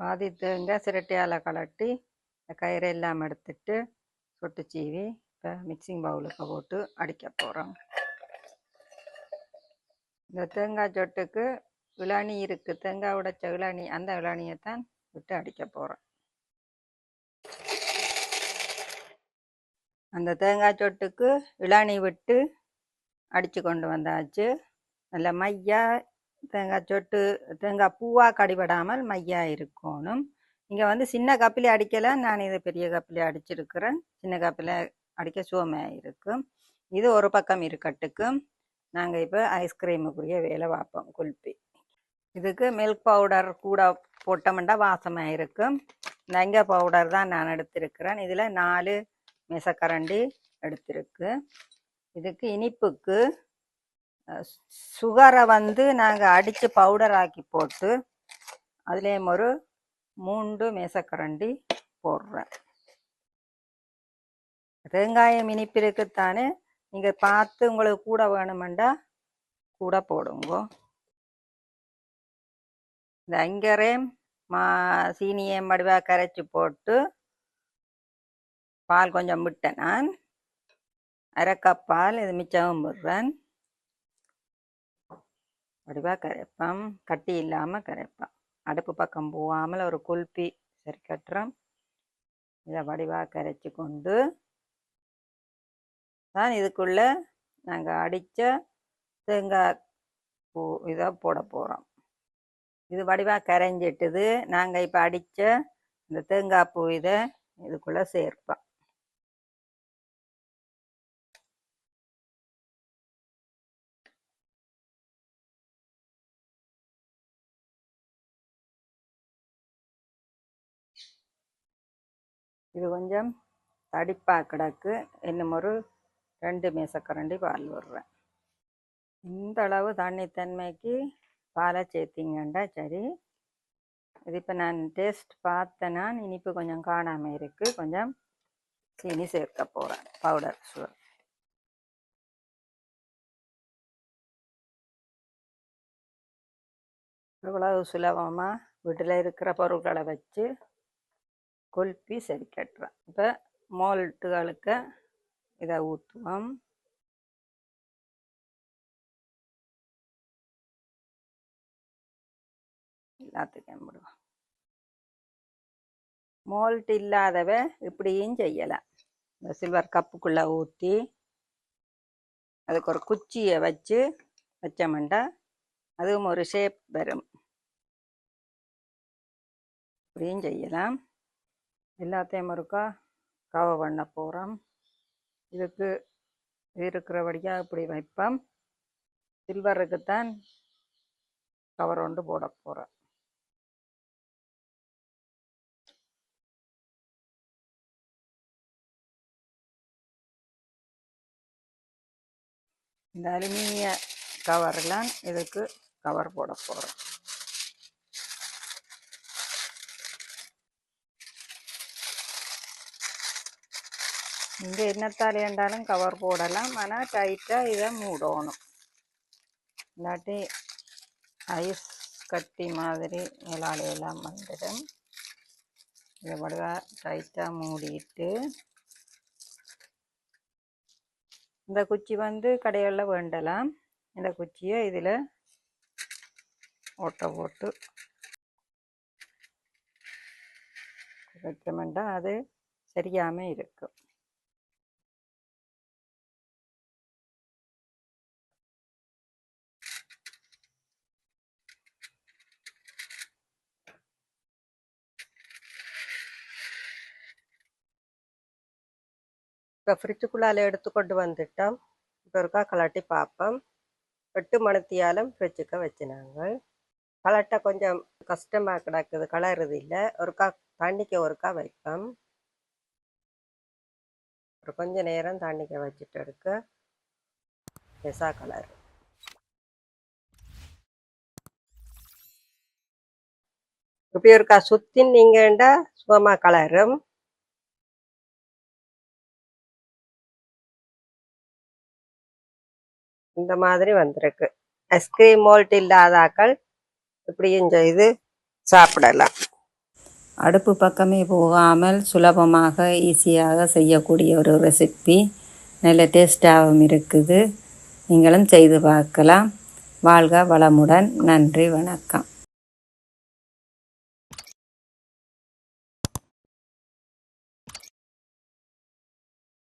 பாதி தேங்காய் சிரட்டையால் கலட்டி இந்த கயிறு எல்லாம் எடுத்துட்டு சொட்டு சீவி இப்போ மிக்சிங் பவுலுக்கு போட்டு அடிக்க போகிறோம் இந்த தேங்காய் சொட்டுக்கு விளாணி இருக்குது தேங்காய் உடைச்ச விளாணி அந்த விளாணியை தான் விட்டு அடிக்க போகிறோம் அந்த தேங்காய் சொட்டுக்கு இளநீ விட்டு அடித்து கொண்டு வந்தாச்சு. நல்ல மையாக தேங்காய் சொட்டு தேங்காய் பூவாக கடிபடாமல் மையாக இருக்கணும். இங்கே வந்து சின்ன கப்பிலே அடிக்கலை நான் இதை பெரிய கப்பிலே அடிச்சிருக்கிறேன். சின்ன கப்பில் அடிக்க சுவமையாக இருக்கும் இது ஒரு பக்கம் இருக்கட்டுக்கும் நாங்கள் இப்போ ஐஸ்கிரீமுக்குரிய வேலை பார்ப்போம் குல்பி. இதுக்கு மில்க் பவுடர் கூட போட்டோம்னா வாசமாக இருக்கும் நங்க பவுடர் தான் நான் எடுத்திருக்கிறேன். இதில் நாலு மெசக்கரண்டி எடுத்திருக்கு. இதுக்கு இனிப்புக்கு சுகரை வந்து நாங்கள் அடித்து பவுடர் ஆக்கி போட்டு அதுலேயும் ஒரு மூன்று மேசக்கரண்டி போடுறேன். தேங்காயம் இனிப்பிற்குத்தானே நீங்கள் பார்த்து உங்களுக்கு கூட வேணுமெண்டா கூட போடுங்க. இந்த அங்கரையும் மா சீனியை மடுவாக கரைச்சி போட்டு பால் கொஞ்சம் விட்டேன் நான். அரைக்கப்பால் பால் இது மிச்சமும் விடுறேன் வடிவாக கரைப்போம் கட்டி இல்லாமல் கரைப்பேன் அடுப்பு பக்கம் போகாமல் ஒரு குல்பி சரி கட்டுறோம் இதை வடிவாக கரைச்சி கொண்டு தான் இதுக்குள்ளே நாங்கள் அடித்த தேங்காய் பூ இதை போட போகிறோம் இது வடிவாக கரைஞ்சிட்டுது. நாங்கள் இப்போ அடித்த இந்த தேங்காய் பூ இதை இதுக்குள்ளே சேர்ப்போம். இது கொஞ்சம் தடிப்பாக கிடக்கு. இன்னும் ஒரு ரெண்டு மேசக்கரண்டி பால் விடுறேன். இந்த அளவு தண்ணித்தன்மைக்கு பாலை சேர்த்திங்கண்டா சரி. இது இப்போ நான் டேஸ்ட் பார்த்தேன். நான் இனிப்பு கொஞ்சம் காணாமல் இருக்குது கொஞ்சம் சீனி சேர்க்க போகிறேன் பவுடர் சுகர். இவ்வளவு சுலபமாக வீட்டில் இருக்கிற பொருட்களை வச்சு கொல்பி சரி கட்டுறேன். இப்போ மோல்ட்டுகளுக்கு இதை ஊற்றுவோம். எல்லாத்துக்கும் விடுவோம் மோல்ட் இல்லாதவ இப்படியும் செய்யலாம் இந்த சில்வர் கப்புக்குள்ளே ஊற்றி அதுக்கு ஒரு குச்சியை வச்சு வச்சோம்னா அதுவும் ஒரு ஷேப் வரும் இப்படியும் செய்யலாம். எல்லாத்தையும் இருக்கா கவர் பண்ண போகிறோம் இதுக்கு இருக்கிறபடியாக இப்படி வைப்போம். சில்வருக்கு தான் கவர் ஒன்று போட போகிறேன் இந்த அலுமினிய கவர்லாம் இதுக்கு கவர் போட போகிறோம் இங்கே என்னத்தால் ஏண்டாலும் கவர் போடலாம். ஆனால் டைட்டாக இதை மூடணும். இல்லாட்டி ஐஸ் கட்டி மாதிரி இலாலையெல்லாம் வந்துடும். இதை வடிவா டைட்டாக மூடிட்டு இந்த குச்சி வந்து கடைகளில் வேண்டலாம். இந்த குச்சியை இதில் ஓட்டை போட்டு வைக்கமெண்டா அது சரியாமல் இருக்கும். இப்போ ஃப்ரிட்ஜுக்குள்ளால எடுத்து கொண்டு வந்துட்டோம் இப்போ ஒருக்கா கலட்டி பார்ப்போம் எட்டு மணித்தியாலும் ஃப்ரிட்ஜுக்கு வச்சினாங்க கலட்ட கொஞ்சம் கஷ்டமாக கிடக்குது கலருது இல்லை ஒருக்கா தண்ணிக்க ஒருக்கா வைப்போம் ஒரு கொஞ்ச நேரம் தண்ணிக்க வச்சுட்டு எடுக்க பெசா கலர் இப்படி ஒருக்கா சுத்தினீங்கண்டா சுகமாக கலரும் இந்த மாதிரி வந்திருக்கு. ஐஸ்கிரீம் மோல்ட் இல்லாதாக்கள் இப்படியும் செய்து சாப்பிடலாம். அடுப்பு பக்கமே போகாமல் சுலபமாக ஈஸியாக செய்யக்கூடிய ஒரு ரெசிபி நல்ல டேஸ்டாகவும் இருக்குது. நீங்களும் செய்து பார்க்கலாம். வாழ்க வளமுடன். நன்றி வணக்கம்.